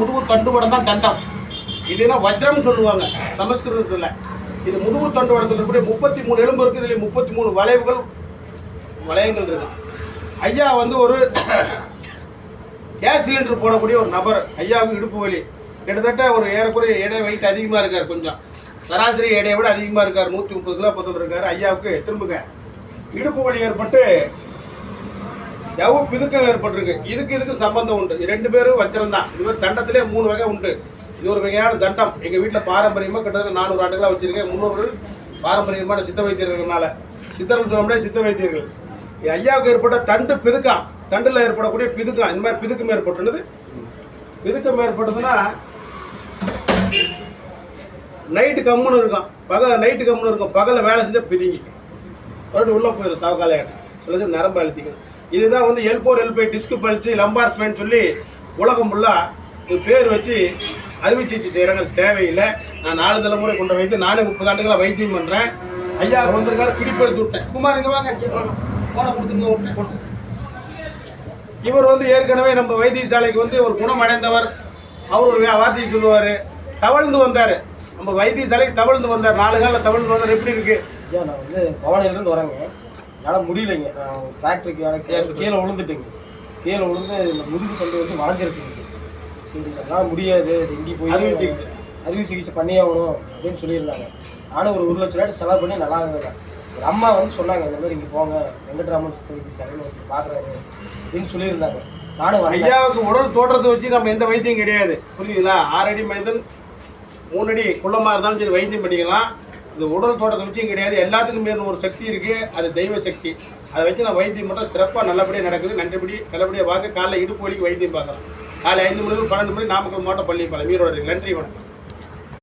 முதுகு தண்டுவடம் தான் தண்டம். இல்லைன்னா வஜ்ரம் சொல்லுவாங்க சமஸ்கிருதத்தில். இது முதுகு தண்டுவடத்தில் இருக்கக்கூடிய முப்பத்தி மூணு எலும்பு இருக்குது இதில் முப்பத்தி மூணு வளைவுகள் வளையங்கள் இருக்கு. ஐயா வந்து ஒரு கேஸ் சிலிண்டர் போடக்கூடிய ஒரு நபர் ஐயாவுக்கு இடுப்பு வலி. கிட்டத்தட்ட ஒரு ஏறக்குறைய எடை வெயிட் அதிகமாக இருக்கார் கொஞ்சம். சராசரி எடையை விட அதிகமாக இருக்கார் நூற்றி முப்பது கிலோ பத்தில் இருக்கார் ஐயாவுக்கு திரும்புங்க. இடுப்பு வலி ஏற்பட்டு எவ்வளோ பிதுக்கம் ஏற்பட்டிருக்கு? இதுக்கு இதுக்கு சம்பந்தம் உண்டு. ரெண்டு பேரும் வச்சிருந்தான். இது தண்டத்திலே மூணு வகை உண்டு. இது ஒரு வகையான தண்டம். எங்கள் வீட்டில் பாரம்பரியமாக கிட்டத்தட்ட நானூறு ஆண்டுகளாக வச்சிருக்கேன். முன்னோர்கள் பாரம்பரியமான சித்த வைத்தியர்கள்னால. சித்தர்கள் சொல்ல சித்த வைத்தியர்கள். இது ஐயாவுக்கு ஏற்பட்ட தண்டு பிதுக்கம். தண்டில் ஏற்படக்கூடிய பிதுக்கம். இந்த மாதிரி பிதுக்கம் ஏற்பட்டுள்ளது. பிதுக்கம் ஏற்பட்டதுன்னா நைட்டு கம்முன்னு இருக்கும். பகல் நைட்டு கம்முன்னு இருக்கும். பகலில் வேலை செஞ்சால் பிதுங்கி. மறுபடியும் உள்ளே போயிடும். தவக்காலையாட்டு. சொல்லி நரம்பு அழுத்திக்கணும் இதுதான் வந்து L L four L five disc பழிச்சு lumbar சொல்லி உலகம் ஃபுல்லாக இது பேர் வச்சு அறுவை சிகிச்சை செய்கிறாங்க தேவையில்லை. நான் நாலு தலைமுறை கொண்டு வைத்து நானே முப்பது ஆண்டுகளாக வைத்தியம் பண்ணுறேன் ஐயா வந்திருக்காரு பிடிப்பெடுத்து விட்டேன். குமார் இங்கே வாங்க போன கொடுத்துங்க விட்டேன் இவர் வந்து ஏற்கனவே நம்ம வைத்தியசாலைக்கு வந்து ஒரு குணம் அடைந்தவர் அவர் ஒரு வார்த்தையை சொல்லுவார். தவழ்ந்து வந்தார். நம்ம வைத்தியசாலைக்கு தவழ்ந்து வந்தார். நாலு காலில் தவழ்ந்து வந்தார். எப்படி இருக்குது ஐயா நான் வந்து பவானியிலேருந்து வரேங்க. என்னால் முடியலைங்க. ஃபேக்ட்ரிக்கு வேலை கீழே கீழே விழுந்துட்டேங்க. கீழே விழுந்து இந்த முதுகு தண்டு வந்து வளைஞ்சிருச்சுங்க சரி என்னால் முடியாது. எங்கேயும் போய் அறுவை சிகிச்சை. அறுவை சிகிச்சை பண்ணி ஆகணும் அப்படின்னு சொல்லியிருந்தாங்க. நானும் ஒரு ஒரு லட்ச ரூபாய் செலவு பண்ணி நல்லா இருந்தேன் ஒரு அம்மா வந்து சொன்னாங்க இந்த மாதிரி இங்கே போங்க. வெங்கட்ராமன் சித்த வைத்தியசாலையில் வந்து பார்க்குறாரு அப்படின்னு சொல்லியிருந்தாங்க. நானும் ஐயாவுக்கு உடல் தோற்றத்தை வச்சு நம்ம எந்த வைத்தியம் கிடையாது. புரியுதுங்களா ஆறடி மனிதன் மூணடி குள்ளமா இருந்தாலும் சரி வைத்தியம் பண்ணிக்கலாம். இந்த உடல் தோற்றத்தை வச்சும் கிடையாது. எல்லாத்துக்கும் மேலும் ஒரு சக்தி இருக்குது அது தெய்வ சக்தி. அதை வச்சு நான் வைத்தியம் மட்டும் சிறப்பாக நல்லபடியாக நடக்குது. நன்றபடி நல்லபடியாக பார்க்க காலைல இடுப்பு வலிக்கு வைத்தியம் பார்க்குறோம் காலை ஐந்து மணி பன்னெண்டு மணி நாமக்கல் மாவட்டம் பள்ளி பாலம் ஈரோடு நன்றி வணக்கம்.